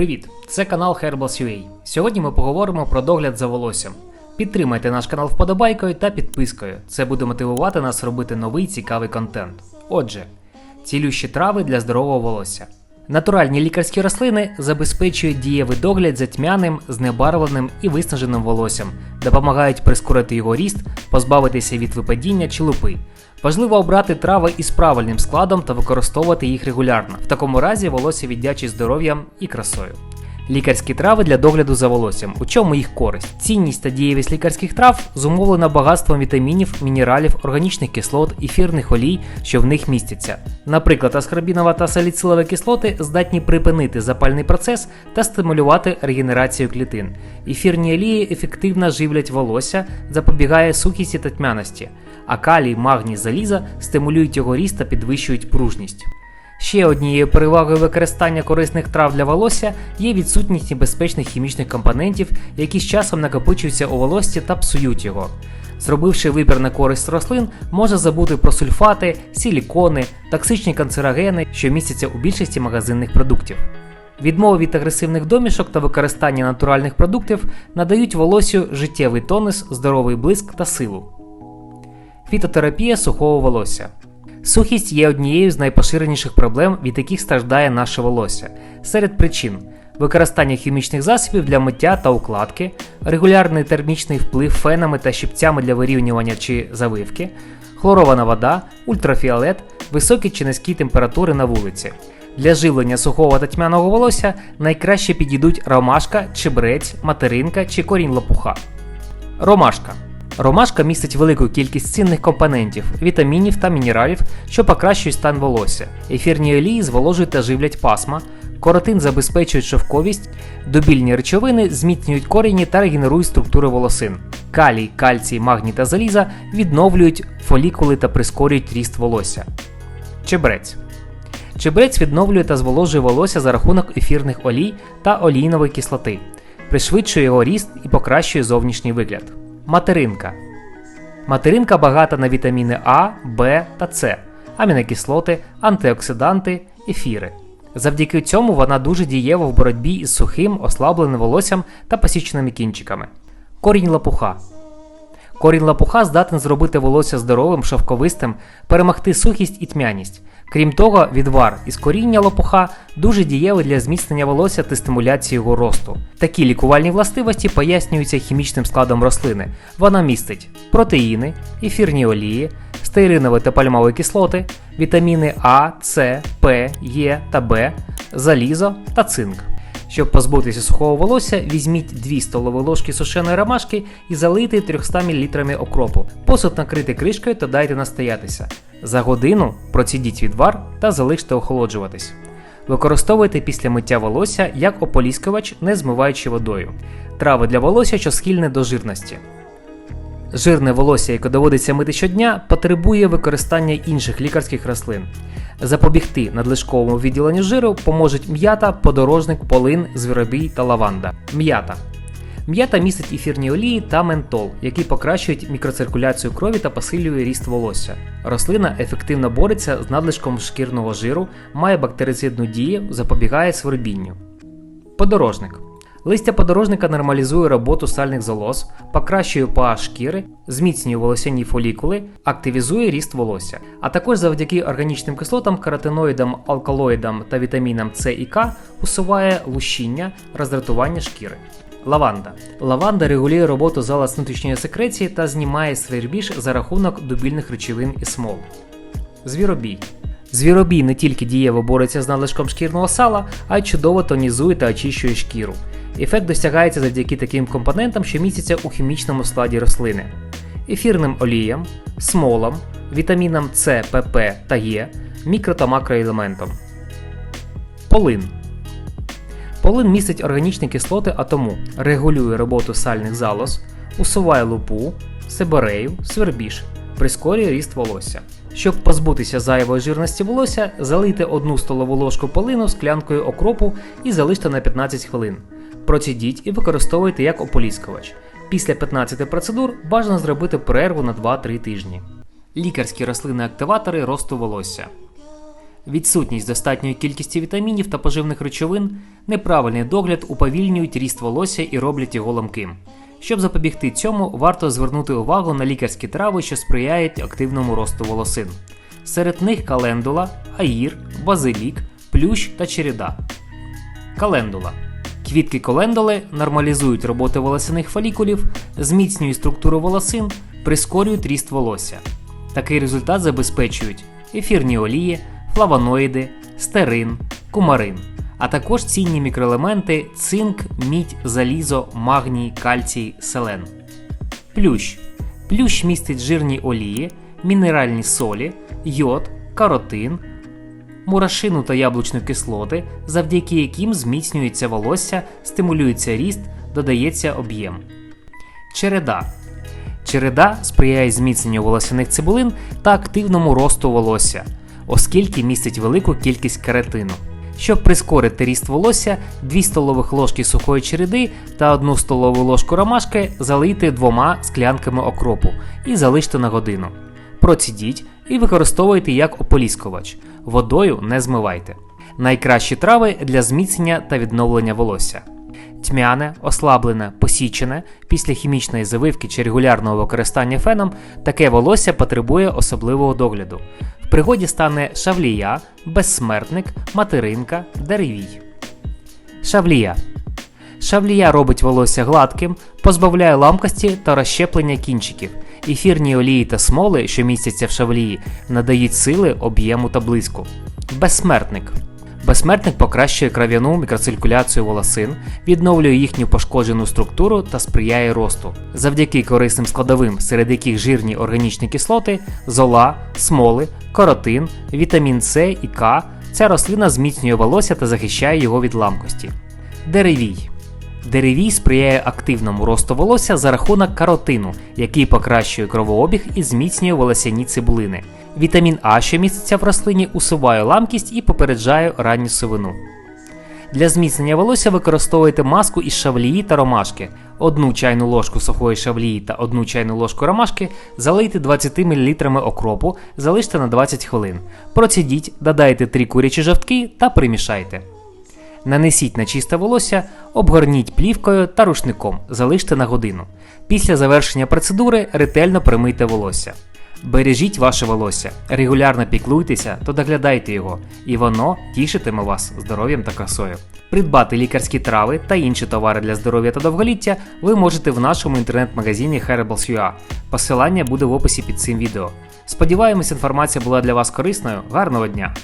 Привіт! Це канал Herbals.ua. Сьогодні ми поговоримо про догляд за волоссям. Підтримайте наш канал вподобайкою та підпискою. Це буде мотивувати нас робити новий цікавий контент. Отже, цілющі трави для здорового волосся. Натуральні лікарські рослини забезпечують дієвий догляд за тьмяним, знебарвленим і виснаженим волоссям, допомагають прискорити його ріст, позбавитися від випадіння чи лупи. Важливо обрати трави із правильним складом та використовувати їх регулярно. В такому разі волосся віддячить здоров'ям і красою. Лікарські трави для догляду за волоссям. У чому їх користь? Цінність та дієвість лікарських трав зумовлена багатством вітамінів, мінералів, органічних кислот, ефірних олій, що в них містяться. Наприклад, аскорбінова та саліцилові кислоти здатні припинити запальний процес та стимулювати регенерацію клітин. Ефірні олії ефективно живлять волосся, запобігає сухісті та тьмяності, а калій, магній, заліза стимулюють його ріст та підвищують пружність. Ще однією перевагою використання корисних трав для волосся є відсутність небезпечних хімічних компонентів, які з часом накопичуються у волоссі та псують його. Зробивши вибір на користь рослин, можна забути про сульфати, силікони, токсичні канцерогени, що містяться у більшості магазинних продуктів. Відмова від агресивних домішок та використання натуральних продуктів надають волоссю життєвий тонус, здоровий блиск та силу. Фітотерапія сухого волосся. Сухість є однією з найпоширеніших проблем, від яких страждає наше волосся. Серед причин використання хімічних засобів для миття та укладки, регулярний термічний вплив фенами та щипцями для вирівнювання чи завивки, хлорована вода, ультрафіолет, високі чи низькі температури на вулиці. Для живлення сухого та тьмяного волосся найкраще підійдуть ромашка, чебрець, материнка чи корінь лопуха. Ромашка. Ромашка містить велику кількість цінних компонентів, вітамінів та мінералів, що покращують стан волосся. Ефірні олії зволожують та живлять пасма, коротин забезпечують шовковість, добільні речовини зміцнюють корені та регенерують структури волосин. Калій, кальцій, магній та заліза відновлюють фолікули та прискорюють ріст волосся. Чебрець. Чебрець відновлює та зволожує волосся за рахунок ефірних олій та олійнової кислоти, пришвидшує його ріст і покращує зовнішній вигляд. Материнка. Материнка багата на вітаміни А, Б та С, амінокислоти, антиоксиданти, ефіри. Завдяки цьому вона дуже дієва в боротьбі із сухим, ослабленим волоссям та посіченими кінчиками. Корінь лопуха. Корінь лопуха здатен зробити волосся здоровим, шовковистим, перемогти сухість і тьмяність. Крім того, відвар із коріння лопуха дуже дієвий для зміцнення волосся та стимуляції його росту. Такі лікувальні властивості пояснюються хімічним складом рослини. Вона містить протеїни, ефірні олії, стеаринові та пальмові кислоти, вітаміни А, С, П, Е та Б, залізо та цинк. Щоб позбутися сухого волосся, візьміть 2 столові ложки сушеної ромашки і залийте 300 мл окропу. Посуд накрити кришкою та дайте настоятися. За годину процідіть відвар та залиште охолоджуватись. Використовуйте після миття волосся як ополіскувач, не змиваючи водою. Трави для волосся, що схильне до жирності. Жирне волосся, яке доводиться мити щодня, потребує використання інших лікарських рослин. Запобігти надлишковому відділенню жиру поможуть м'ята, подорожник, полин, звіробій та лаванда. М'ята. М'ята містить ефірні олії та ментол, які покращують мікроциркуляцію крові та посилює ріст волосся. Рослина ефективно бореться з надлишком шкірного жиру, має бактерицидну дію, запобігає свербінню. Подорожник. Листя подорожника нормалізує роботу сальних залоз, покращує pH шкіри, зміцнює волосяні фолікули, активізує ріст волосся. А також завдяки органічним кислотам, каротиноїдам, алкалоїдам та вітамінам С і К усуває лущіння, роздратування шкіри. Лаванда. Лаванда регулює роботу залоз внутрішньої секреції та знімає свербіж за рахунок дубільних речовин і смол. Звіробій. Звіробій не тільки дієво бореться з надлишком шкірного сала, а й чудово тонізує та очищує шкіру. Ефект досягається завдяки таким компонентам, що містяться у хімічному складі рослини: ефірним оліям, смолам, вітамінам С, ПП та Е, мікро та макроелементам. Полин. Полин містить органічні кислоти, а тому регулює роботу сальних залоз, усуває лупу, сиборею, свербіж, прискорює ріст волосся. Щоб позбутися зайвої жирності волосся, залийте одну столову ложку полину склянкою окропу і залиште на 15 хвилин. Процідіть і використовуйте як ополіскувач. Після 15 процедур бажано зробити перерву на 2-3 тижні. Лікарські рослини-активатори росту волосся. Відсутність достатньої кількості вітамінів та поживних речовин, неправильний догляд уповільнюють ріст волосся і роблять його ламким. Щоб запобігти цьому, варто звернути увагу на лікарські трави, що сприяють активному росту волосин. Серед них календула, аїр, базилік, плющ та череда. Календула. Квітки календули нормалізують роботу волосяних фолікулів, зміцнюють структуру волосин, прискорюють ріст волосся. Такий результат забезпечують ефірні олії, флавоноїди, стерин, кумарин, а також цінні мікроелементи цинк, мідь, залізо, магній, кальцій, селен. Плющ. Плющ містить жирні олії, мінеральні солі, йод, каротин, мурашину та яблучну кислоти, завдяки яким зміцнюється волосся, стимулюється ріст, додається об'єм. Череда. Череда сприяє зміцненню волосяних цибулин та активному росту волосся, оскільки містить велику кількість кератину. Щоб прискорити ріст волосся, 2 столових ложки сухої череди та 1 столову ложку ромашки залийте двома склянками окропу і залиште на годину. Процідіть і використовуйте як ополіскувач. Водою не змивайте. Найкращі трави для зміцнення та відновлення волосся. Тьмяне, ослаблене, посічене після хімічної завивки чи регулярного використання феном таке волосся потребує особливого догляду. В пригоді стане шавлія, безсмертник, материнка, деревій. Шавлія. Шавлія робить волосся гладким, позбавляє ламкості та розщеплення кінчиків. Ефірні олії та смоли, що містяться в шавлії, надають сили, об'єму та блиску. Безсмертник. Безсмертник покращує кров'яну мікроциркуляцію волосин, відновлює їхню пошкоджену структуру та сприяє росту. Завдяки корисним складовим, серед яких жирні органічні кислоти, зола, смоли, каротин, вітамін С і К, ця рослина зміцнює волосся та захищає його від ламкості. Деревій. Деревій сприяє активному росту волосся за рахунок каротину, який покращує кровообіг і зміцнює волосяні цибулини. Вітамін А, що міститься в рослині, усуває ламкість і попереджає ранню сивину. Для зміцнення волосся використовуйте маску із шавлії та ромашки. Одну чайну ложку сухої шавлії та одну чайну ложку ромашки залийте 20 мл окропу, залиште на 20 хвилин. Процідіть, додайте 3 курячі жовтки та примішайте. Нанесіть на чисте волосся, обгорніть плівкою та рушником, залиште на годину. Після завершення процедури ретельно примийте волосся. Бережіть ваше волосся, регулярно піклуйтеся та доглядайте його, і воно тішитиме вас здоров'ям та красою. Придбати лікарські трави та інші товари для здоров'я та довголіття ви можете в нашому інтернет-магазині Herbals.ua. Посилання буде в описі під цим відео. Сподіваємось, інформація була для вас корисною. Гарного дня!